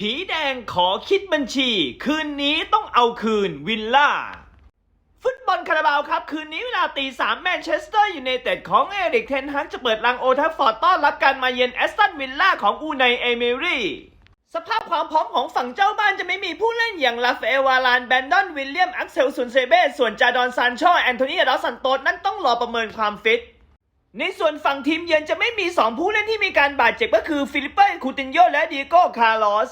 ผีแดงขอคิดบัญชี คืนนี้ต้องเอาคืนวิลล่า ฟุตบอลคาราบาวครับ คืนนี้เวลาตีสามแมนเชสเตอร์ยูไนเต็ดของเอริกเทนฮักจะเปิดลังโอทัฟฟอร์ดต้อนรับการมาเยือนแอสตันวิลล่าของอูไนเอเมรี่สภาพความพร้อมของฝั่งเจ้าบ้านจะไม่มีผู้เล่นอย่างลาฟเอวาลานแบนดอนวิลเลียมอักเซลซุนเซเบสส่วนจาดอนซานโชแอนโทนีดอสซันโตสนั้นต้องรอประเมินความฟิตในส่วนฝั่งทีมเยือนจะไม่มี 2 ผู้เล่นที่มีการบาดเจ็บก็คือฟิลิปเป้คูตินโยและดิโก้คาร์ลอส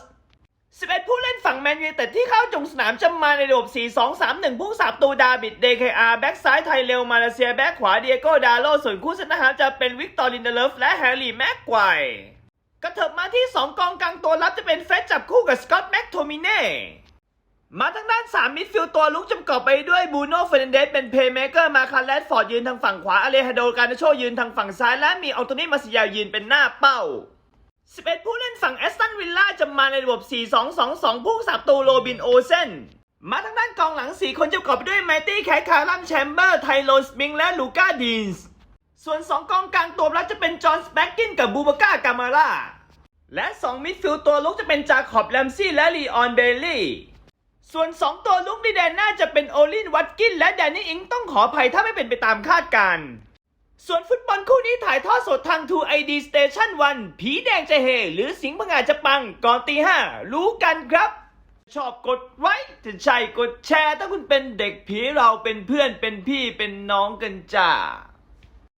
11 ผู้เล่นฝั่งแมนยูเต็ดที่เข้าจงสนามจะมาในระบบ 4-2-3-1ผู้สาบตูดาบิดเดคอาแบ็กซ้ายไทยเรลมาเลเซีย แบ็กขวาเดียโก้ดาโล ส่วนคู่เซนฮาล์จะเป็นวิกตอรินเดเลฟและแฮร์รี่แม็กไกวกระเถิบมาที่ 2 กองกลางตัวรับจะเป็นเฟรดจับคู่กับสกอตแม็กโทมิเน่ มาทางด้าน 3 มิดฟิลด์ตัวลุกจำกอบไปด้วยบูโน่เฟรนเดสเป็นเพย์เมเกอร์มาคาร์แลดฟอร์ดยืนทางฝั่งขวาอเลฮาโดการนาโชยืนทางฝั่งซ้ายและมีอัลโตนี่มาซิยายืนเป็นหน้าเป้า11 ผู้เล่นฝั่งแอ มาในระบบ 4-2-2-2ผู้สับตูโรบินโอเซนมาทางด้านกองหลัง 4 คนจะประกอบไปด้วยแมตตี้แคทคารัมแชมเบอร์ ไทโลสมิง และลูก้าดีนส์ส่วน 2 กองกลางตัวรับจะเป็นจอห์นสแปกกินกับบูบาก้ากามาร่าและ 2 มิดฟิลด์ตัวลุกจะเป็นจาคอบแลมซี่และลีออนเบลลี่ ส่วน 2 ตัวลุกในแดนหน้าจะเป็นโอลินวัตกินและแดนนี่อิงต้องขออภัยถ้าไม่เป็นไปตามคาดการณ์ ส่วนฟุตบอลคู่นี้ถ่ายทอดสดทาง 2id Station 1 ผีแดงจะเฮ หรือสิงห์พังอาจะปัง ก่อนตีห้ารู้กันครับ ชอบกดไว้ถ้าใช่กดแชร์ ถ้าคุณเป็นเด็กผีเราเป็นเพื่อนเป็นพี่เป็นน้องกันจ้า